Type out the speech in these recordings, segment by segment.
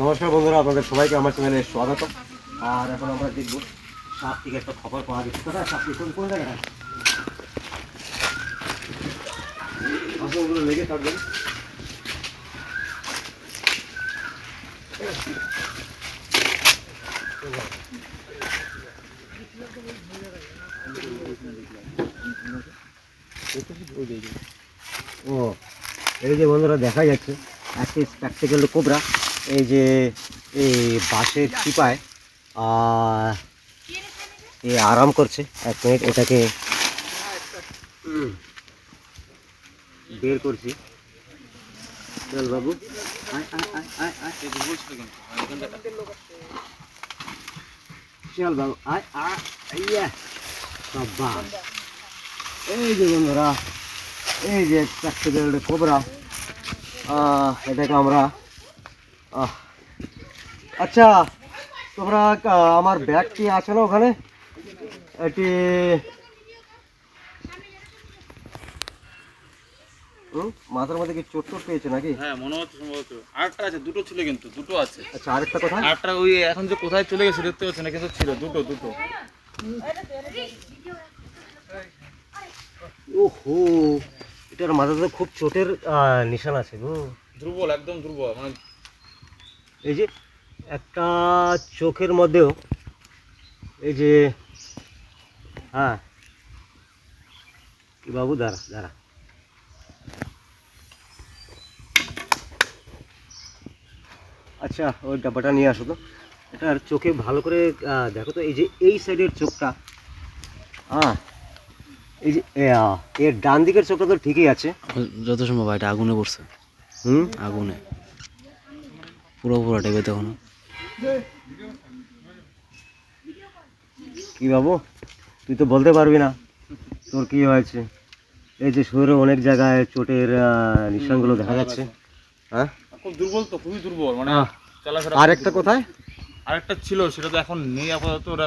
নমস্কার বন্ধুরা, আপনাদের সবাইকে আমার চ্যানেলে স্বাগত। আর এখন আমরা দেখব সাপ থেকে একটা খবর পাওয়া গেছে। কোথায় সাপ কোন কোন জায়গায় লেগে থাকবেন ও, এই যে বন্ধুরা, দেখা যাচ্ছে। একটি স্প্যাকটিক্যাল কোবরা এই যে এই বাঁশের আহ, এ আরাম করছে। এক মিনিট এটাকে বের করছি। চল বাবু। চল বাবু আয় আয় সাব্বাস এই যে বন্ধুরা এই যে প্র্যাকটিক্যাল কোবরা এটাকে আমরা আচ্ছা তোমরা আমার ব্যাগ কি আছে না ওখানে? এটি মাথার মধ্যে কি চোট টোট পেয়েছে নাকি? হ্যাঁ মনে হচ্ছে সম্ভবত। আরেকটা আছে দুটো ছিল কিন্তু দুটো আছে। আচ্ছা আরেকটা কথা আরেকটা ওই এখন যে কোথায় চলে গেছে দেখতে পাচ্ছি না কিন্তু ছিল দুটো দুটো। ওহো এটার মাথাতে খুব চোটের নিশান আছে গো। দুর্বল একদম দুর্বল মানে এই যে একটা চোখের মধ্যেও এই যে হ্যাঁ। কি বাবু? দাঁড়া দাঁড়া। আচ্ছা ওই ডাব্বাটা নিয়ে আসো তো। এটার চোখে ভালো করে দেখো তো এই যে এই সাইডের চোখটা হ্যাঁ। এই যে এর ডান দিকের চোখটা তো ঠিকই আছে। যত সম্ভব এটা আগুনে পড়ছে। হুম? আগুনে। পুরো পুরো টেপে তখন কি বাবু? তুই তো বলতে পারবি না। তোর কি হয়েছে? এই যে শরীরে অনেক জায়গায় চোটের নিশানগুলো দেখা যাচ্ছে। হ্যাঁ? খুব দুর্বল তো খুবই দুর্বল মানে চলাফেরা আর একটা কোথায়? আরেকটা ছিল সেটা তো এখন নেই আপাতত ওটা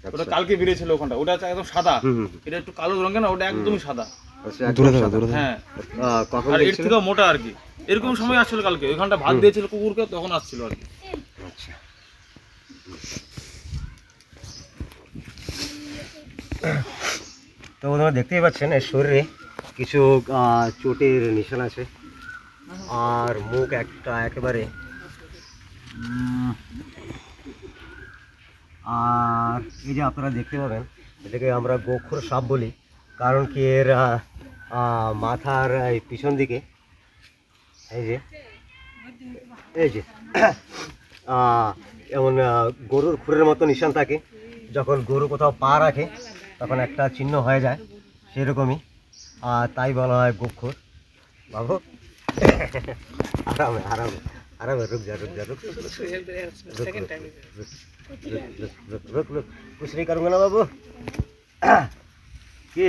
ওটা কালকে বেরিয়েছিল ওখানটা। ওটা হচ্ছে একদম সাদা। এটা একটু কালো রঙের না ওটা একদমই সাদা। আচ্ছা, দূরে থাকো দূরে থাকো। হ্যাঁ। কখন আর এর থেকেও মোটা আর কি। এরকম সময় আসছিল কালকে। ওইখানটা ভাত দিয়েছিল কুকুরকে তখন আসছিল আর কি। আচ্ছা। তো বন্ধুরা দেখতেই পাচ্ছেন এর শরীরে কিছু চোটের নিশান আছে। আর মুখ একটা একেবারে আর এই যে আপনারা দেখতে পাবেন এটাকে আমরা গোখর সাপ বলি। কারণ কি এর মাথার এই পিছন দিকে এই যে এই যে এমন গরুর খুরের মতো নিশান থাকে যখন গরু কোথাও পা রাখে তখন একটা চিহ্ন হয়ে যায় সেরকমই আর তাই বলা হয় গোক্ষুর বাবু আরামে আরামে আরামে রুক যা রুক যা রুক রুক রুক রুক রুক কুশরি করব না বাবু কি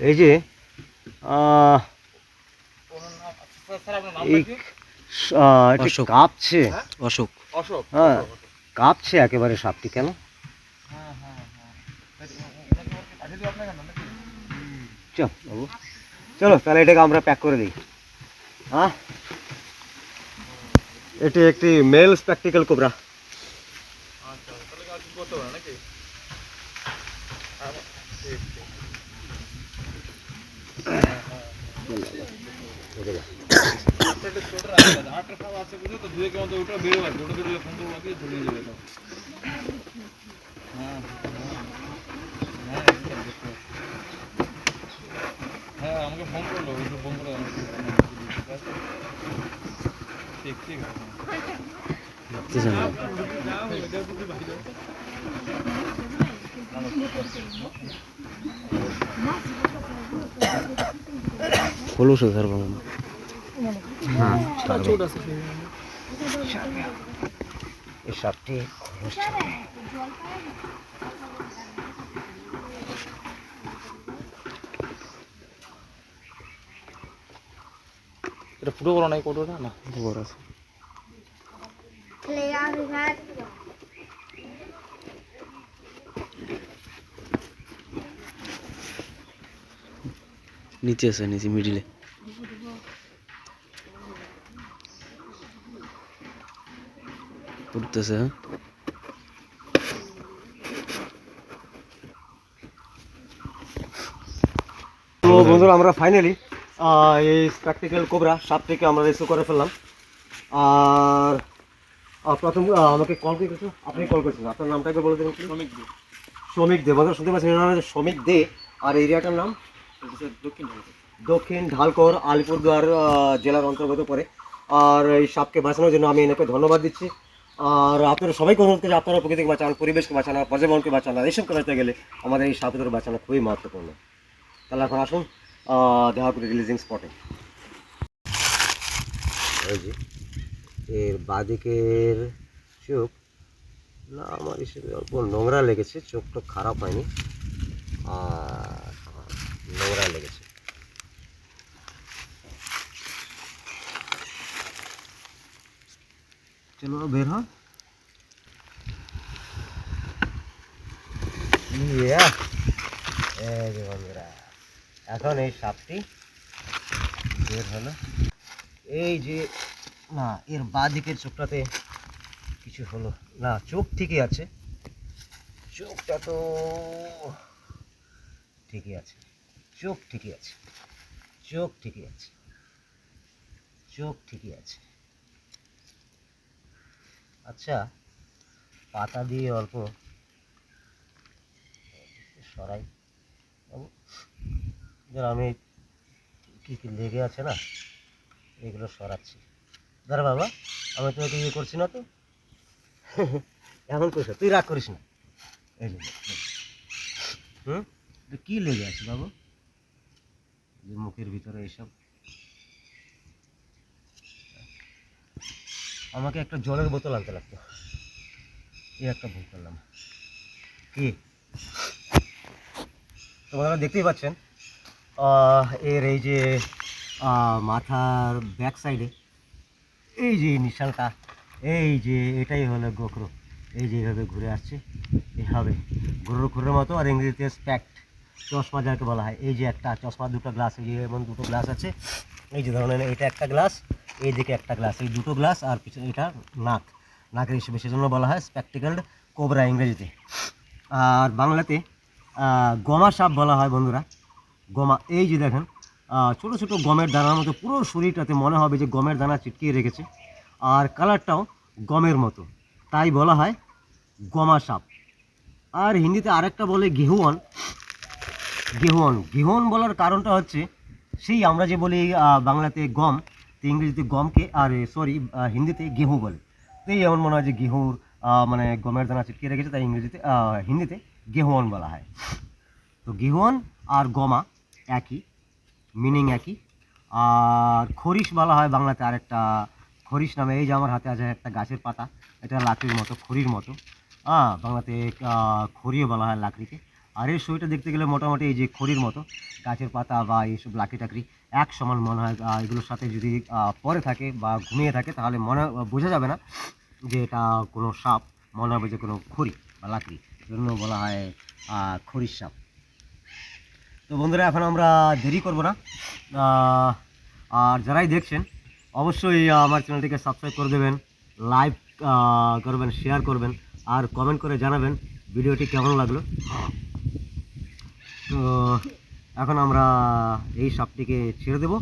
এটি অশোক। কাঁপছে। অশোক। অশোক। হ্যাঁ কাঁপছে একেবারে সাপটি কেন? হ্যাঁ হ্যাঁ হ্যাঁ। চল বাবু। চলো তাহলে এটাকে আমরা প্যাক করে দিই। হ্যাঁ এটি একটি মেল স্প্যাকটিক্যাল কোবরা। আচ্ছা তাহলে না নাকি আবার- ঠিক ঠিক একটা একটা ছোট রাখা আছে। আটটা সব আছে বুঝলো তো দুয়েকের মধ্যে ওটা বেরোবে আর কি। ওটা বেরোলে ফোন করব বাকি ধরিয়ে যাবে তো হ্যাঁ হ্যাঁ ঠিক আছে, দেখতে পাচ্ছি। হ্যাঁ আমাকে ফোন করল ওই ফোন করে আমাকে ঠিক ঠিক ঠিক আছে স্যার বাবু হ্যাঁ এই সাপটি। এটা ফুটো করা নাই কোটোটা না? বড় আছে। নিচে আছে নিচে মিডিলে উঠতেছে হ্যাঁ? তো বন্ধুরা আমরা ফাইনালি এই প্র্যাকটিক্যাল কোবরা সাপ থেকে আমরা রেসিভ করে ফেললাম। আর প্রথম আমাকে কল করেছ? আপনি কল করেছেন। আপনার নামটা একবার বলে দেবেন? শ্রমিক শ্রমিক দে। বন্ধুরা শুনতে পাচ্ছেন শ্রমিক দে। আর এরিয়াটার নাম দক্ষিণ ঢালকর আলিপুরদুয়ার জেলার অন্তর্গত পড়ে। আর এই সাপকে বাঁচানোর জন্য আমি এনাকে ধন্যবাদ দিচ্ছি। আর আপনারা সবাইকে অনুরোধ করি আপনারা প্রকৃতিকে বাঁচান, পরিবেশকে বাঁচানো পর্যাবরণকে বাঁচান, আর এইসব করতে গেলে আমাদের এই সাপের বাঁচানো খুবই মহত্বপূর্ণ। তাহলে এখন আসুন দেখা করি রিলিজিং স্পটে। এর বাদিকের চোখ, না, আমার হিসেবে অল্প নোংরা লেগেছে, চোখটা খারাপ হয়নি। আর নোংরা লেগেছে। চলো বের হ। বন্ধুরা এখন এই সাপটি বের হলো। এই যে না এর বাঁ দিকের চোখটাতে কিছু হলো। না চোখ ঠিকই আছে। চোখটা তো ঠিকই আছে। চোখ ঠিকই আছে। চোখ ঠিকই আছে। চোখ ঠিকই আছে। আচ্ছা পাতা দিয়ে অল্প সরাই। বাবু ধর আমি কী কী লেগে আছে না এগুলো সরাচ্ছি। দাঁড়া বাবা আমি তোকে ইয়ে করছি না তো। এমন করিস তুই রাগ করিস না। এই যে নে, নে। হুম? কী লেগে আছে বাবু? যে মুখের ভিতরে এইসব আমাকে একটা জলের বোতল আনতে লাগতো। এই একটা ভুল করলাম। কি? তোমরা দেখতেই পাচ্ছেন এর এই যে মাথার ব্যাক সাইডে এই যে নিশানটা এই যে এটাই হলো গোখরো। এই যে এইভাবে ঘুরে আসছে এভাবে গরুর খুরের মতো আর ইংরেজিতে স্প্যাক্ট চশমা যাকে বলা হয়। এই যে একটা চশমা, দুটো গ্লাস এই যে এমন দুটো গ্লাস আছে। এই যে ধরনের এটা একটা গ্লাস এই দিকে একটা গ্লাস এই দুটো গ্লাস আর পিছনে এটা নাক। নাকের হিসেবে সেজন্য বলা হয় স্প্যাকটিক্যাল কোবরা ইংরেজিতে। আর বাংলাতে গমা সাপ বলা হয় বন্ধুরা। গমা, এই যে দেখেন ছোট ছোট গমের দানার মতো পুরো শরীরটাতে মনে হবে যে গমের দানা চিটকিয়ে রেখেছে। আর কালারটাও গমের মতো। তাই বলা হয় গমা সাপ। আর হিন্দিতে আরেকটা বলে গেহুয়ান। গেহুয়ান গেহুয়ান বলার কারণটা হচ্ছে, সেই আমরা যে বলি বাংলাতে গম, তো ইংরেজিতে গমকে, আর সরি হিন্দিতে গেহু বলে। তো এই এমন মনে হয় যে গেহুর মানে গমের দানা চিটকিয়ে রেখেছে, তাই ইংরেজিতে হিন্দিতে গেহুয়ান বলা হয়। তো গেহুয়ান আর গমা একই মিনিং একই। আর খরিশ বলা হয় বাংলাতে আরেকটা, খরিশ নামে, এই যে আমার হাতে আছে একটা গাছের পাতা, এটা লাকড়ির মতো, খড়ির মতো। হ্যাঁ বাংলাতে খড়িও বলা হয় লাকড়িকে। আর এর শরীরটা দেখতে গেলে মোটামুটি এই যে খড়ির মতো, গাছের পাতা বা এইসব লাকি টাকড়ি এক সমান মনে হয় এগুলোর সাথে যদি পরে থাকে বা ঘুমিয়ে থাকে তাহলে মনে বোঝা যাবে না যে এটা কোনো সাপ, মনে হবে যে কোনো খড়ি বা লাকড়ি জন্য বলা হয় খড়ির সাপ। তো বন্ধুরা, এখন আমরা দেরি করব না। আর যারাই দেখছেন, অবশ্যই আমার চ্যানেলটিকে সাবস্ক্রাইব করে দেবেন লাইক করবেন শেয়ার করবেন, আর কমেন্ট করে জানাবেন ভিডিওটি কেমন লাগল। তো এখন আমরা এই সাপটিকে ছেড়ে দেবো।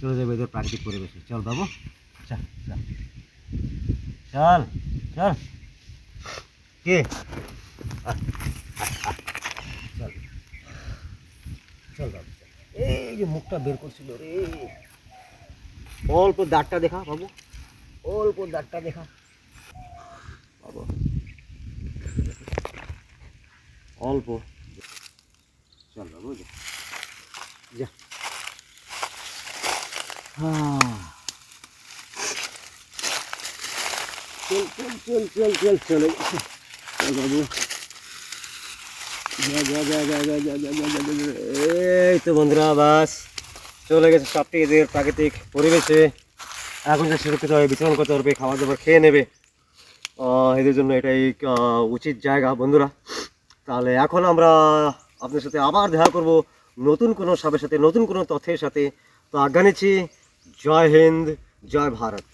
চলে যাব এদের প্রাকৃতিক পরিবেশে। চল বাবু। চল চল। চল কে? চল। চল বাবু এই যে মুখটা বের করছিল রে। অল্প দাঁতটা দেখা বাবু। অল্প দাঁতটা দেখা। বাবু। অল্প। চলো বুঝে যা চল চল চল চল চল চলে বাবু এই তো বন্ধুরা বাস চলে গেছে সবটি এদের প্রাকৃতিক পরিবেশে। এখন যা সুরক্ষিত হবে বিচরণ করতে পারবে খাবার দাবার খেয়ে নেবে। এদের জন্য এটাই উচিত জায়গা, বন্ধুরা। তাহলে এখন আমরা আপনার সাথে আবার দেখা করব নতুন কোনো সাপের সাথে, নতুন কোনো তথ্যের সাথে। তো আজ্ঞা জয় হিন্দ, জয় ভারত।